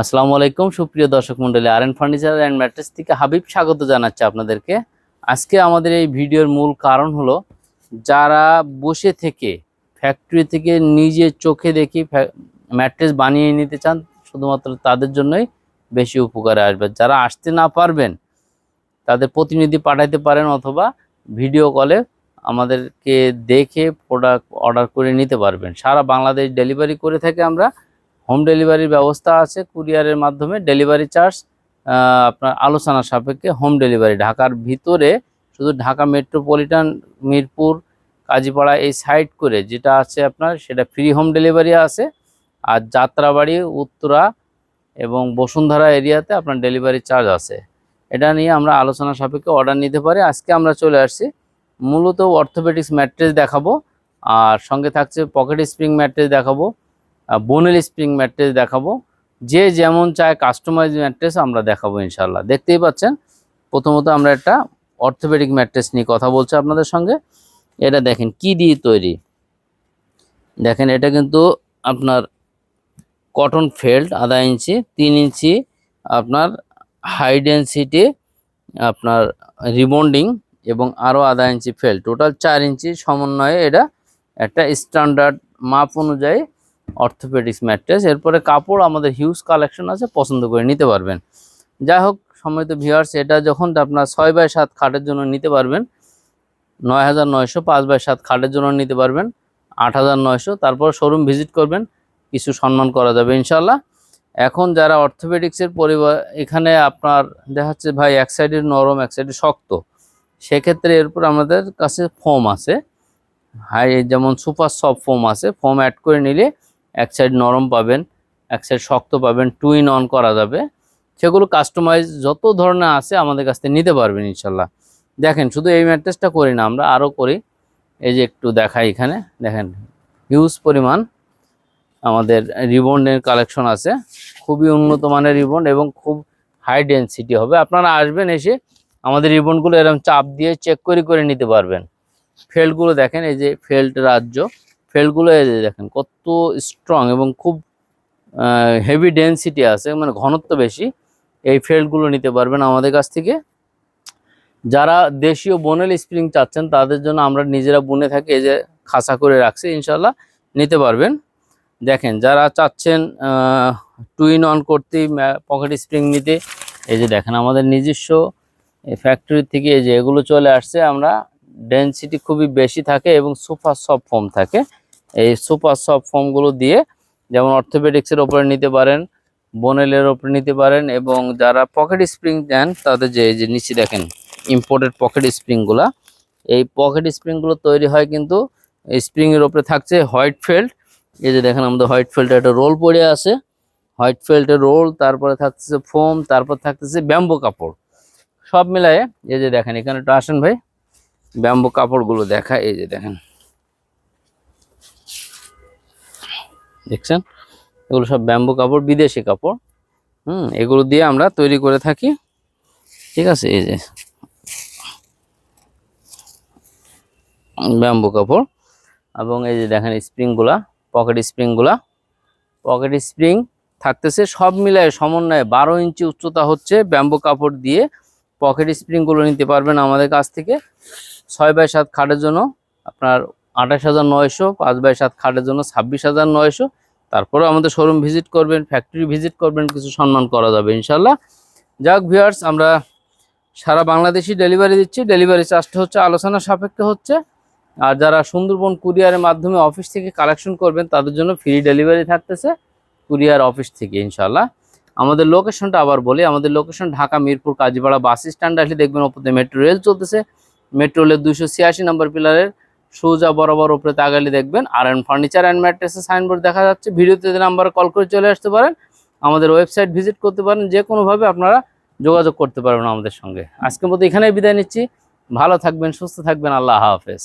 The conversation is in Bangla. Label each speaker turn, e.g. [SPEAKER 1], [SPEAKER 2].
[SPEAKER 1] আসসালামু আলাইকুম, সুপ্রিয় দর্শক মন্ডলী R N furniture and mattress থেকে হাবিব স্বাগত জানাচ্ছি আপনাদেরকে। আজকে আমাদের এই ভিডিওর মূল কারণ হলো, যারা বসে থেকে ফ্যাক্টরি থেকে নিজে চোখে দেখি ম্যাট্রেস বানিয়ে নিতে চান, শুধুমাত্র তাদের জন্যই বেশি উপকারে আসবে। যারা আসতে না পারবেন, তাদের প্রতিনিধি পাঠাইতে পারেন অথবা ভিডিও কলে আমাদেরকে দেখে প্রোডাক্ট অর্ডার করে নিতে পারবেন। সারা বাংলাদেশ ডেলিভারি করে থাকে আমরা হোম ডেলিভারির ব্যবস্থা আছে কুরিয়ারের মাধ্যমে ডেলিভারি চার্জ আপনার আলোচনা সাপেক্ষে হোম ডেলিভারি ঢাকার ভিতরে শুধু ঢাকা মেট্রোপলিটন মিরপুর, কাজীপাড়া এই সাইড করে যেটা আছে আপনার, সেটা ফ্রি হোম ডেলিভারি আছে। আর যাত্রাবাড়ি, উত্তরা এবং বসুন্ধরা এরিয়াতে আপনার ডেলিভারি চার্জ আছে। এটা নিয়ে আমরা আলোচনা সাপেক্ষে অর্ডার নিতে পারি। আজকে আমরা চলে আসছি, মূলত অর্থোপেডিক্স ম্যাট্রেস দেখাবো, আর সঙ্গে থাকছে পকেট স্প্রিং ম্যাট্রেস দেখাবো। বোনেল স্প্রিং ম্যাট্রেস দেখাবো। যে যেমন চায় কাস্টমাইজ ম্যাট্রেস আমরা দেখাবো ইনশাল্লাহ দেখতেই পাচ্ছেন, প্রথমত আমরা একটা অর্থোপেডিক ম্যাট্রেস নিয়ে কথা বলছি আপনাদের সঙ্গে। এটা দেখেন কি দিয়ে তৈরি। দেখেন এটা কিন্তু আপনার কটন ফেল্ট আধা ইঞ্চি, তিন ইঞ্চি আপনার হাই ডেন্সিটি আপনার রিবন্ডিং এবং আরও আধা ইঞ্চি ফেল্ট টোটাল চার ইঞ্চি সমন্বয়ে এটা একটা স্ট্যান্ডার্ড মাপ অনুযায়ী অর্থোপেডিক্স ম্যাট্রেস। এরপরে কাপড় আমাদের হিউজ কালেকশন আছে, পছন্দ করে নিতে পারবেন। যাই হোক সম্মানিত ভিউয়ার্স এটা যখন আপনার ছয় বাই সাত খাটের জন্য নিতে পারবেন, নয় হাজার নয়শো পাঁচ বাই সাত খাটের জন্য নিতে পারবেন, আট হাজার নয়শো, তারপর শোরুম ভিজিট করবেন, কিছু সম্মান করা যাবে ইনশাল্লাহ এখন যারা অর্থোপেডিক্সের পরিবার, এখানে আপনার দেখা যাচ্ছে ভাই, এক সাইডের নরম, এক সাইডে শক্ত। সেক্ষেত্রে এরপর আমাদের কাছে ফোম আছে। হাই, যেমন সুপার সফট ফোম আছে ফোম অ্যাড করে নিলে এক সাইড নরম পাবেন, এক সাইড শক্ত পাবেন টু ইন অন করা যাবে। সেগুলো কাস্টমাইজ যত ধরনের আছে আমাদের কাছ থেকে নিতে পারবেন ইনশাল্লাহ। দেখেন, শুধু এই ম্যাট্রেসটা করি না, আমরা আরও করি। এই যে একটু দেখাই এখানে, দেখেন হিউজ পরিমাণ আমাদের রিবন্ডের কালেকশন আছে। খুবই উন্নত মানের রিবন্ড এবং খুব হাই ডেন্সিটি হবে। আপনারা আসবেন এসে আমাদের রিবন্ডগুলো এরকম চাপ দিয়ে চেক করে করে নিতে পারবেন। ফেল্টগুলো দেখেন, এই যে ফেল্ট রাজ্য। ফেল্টগুলো এই দেখেন, কত স্ট্রং এবং খুব হেভি ডেন্সিটি আছে মানে ঘনত্ব বেশি, এই ফেল্টগুলো নিতে পারবেন আমাদের কাছ থেকে। যারা দেশীয় বনেল স্প্রিং চাচ্ছেন, তাদের জন্য আমরা নিজেরা বুনে থাকি, এই যে খাসা করে রাখছি ইনশাল্লাহ নিতে পারবেন। দেখেন, যারা চাচ্ছেন টুইন অন করতে পকেট স্প্রিং নিতে, এই যে দেখেন, আমাদের নিজস্ব ফ্যাক্টরি থেকে এই যে এগুলো চলে আসছে, আমরা ডেন্সিটি খুবই বেশি থাকে এবং সুপার সফট ফোম থাকে। এই সুপার সফট ফোমগুলো দিয়ে যেমন অর্থোপেডিক্সের ওপরে নিতে পারেন বোনেলের ওপরে নিতে পারেন এবং যারা পকেট স্প্রিং দেন তাদের যে যে নিচে দেখেন ইম্পোর্টেড পকেট স্প্রিংগুলা এই পকেট স্প্রিংগুলো তৈরি হয় কিন্তু স্প্রিংয়ের ওপরে থাকছে হোয়াইট ফেল্ট এই যে দেখেন আমাদের হোয়াইট ফেল্টের একটা রোল পড়ে আছে। হোয়াইট ফেল্টের রোল তারপরে থাকতেছে ফোম তারপর থাকতেছে ব্যাম্বো কাপড়। সব মিলায়ে, এই যে দেখেন, এখানে একটু আসেন ভাই। ব্যাম্বো কাপড়গুলো দেখা এই যে দেখেন। দেখছেন? এগুলো সব ব্যাম্বো কাপড়, বিদেশি কাপড়। হুম, এগুলো দিয়ে আমরা তৈরি করে থাকি। ঠিক আছে, এই যে। ব্যাম্বো কাপড়। এবং এই যে দেখেন স্প্রিংগুলা, পকেট স্প্রিংগুলা। পকেট স্প্রিং থাকতেছে সব মিলায় সমন্বয়ে বারো ইঞ্চি উচ্চতা হচ্ছে ব্যাম্বো কাপড় দিয়ে পকেট স্প্রিংগুলো নিতে পারবেন আমাদের কাছ থেকে। ছয় বাই সাত খাটের জন্য আপনার আঠাশ হাজার নয়শো, পাঁচ বাই সাত খাটের জন্য ছাব্বিশ হাজার নয়শো। তারপরে আমাদের শোরুম ভিজিট করবেন ফ্যাক্টরি ভিজিট করবেন, কিছু সম্মান করা যাবে ইনশাল্লাহ। যাক ভিউয়ার্স আমরা সারা বাংলাদেশি ডেলিভারি দিচ্ছি। ডেলিভারি চার্জটা হচ্ছে, আলোচনা সাপেক্ষে হচ্ছে। আর যারা সুন্দরবন কুরিয়ারের মাধ্যমে অফিস থেকে কালেকশন করবেন, তাদের জন্য ফ্রি ডেলিভারি থাকতেছে কুরিয়ার অফিস থেকে ইনশাল্লাহ। আমাদের লোকেশনটা আবার বলি, আমাদের location Dhaka, Mirpur, Kazipara bus stand আসলে দেখবেন ওপরে মেট্রো রেল চলতেছে। মেট্রো রেলের দুইশো ছিয়াশি নম্বর পিলারের সোজা বরাবর ওপরে তাগালি দেখবেন আর এন ফার্নিচার অ্যান্ড ম্যাট্রেসের সাইনবোর্ড দেখা যাচ্ছে। ভিডিওতে নাম্বারে কল করে চলে আসতে পারেন, আমাদের ওয়েবসাইট ভিজিট করতে পারেন, যে কোনোভাবে আপনারা যোগাযোগ করতে পারবেন আমাদের সঙ্গে। আজকের মতো এখানেই বিদায় নিচ্ছি। ভালো থাকবেন, সুস্থ থাকবেন, আল্লাহ হাফেজ।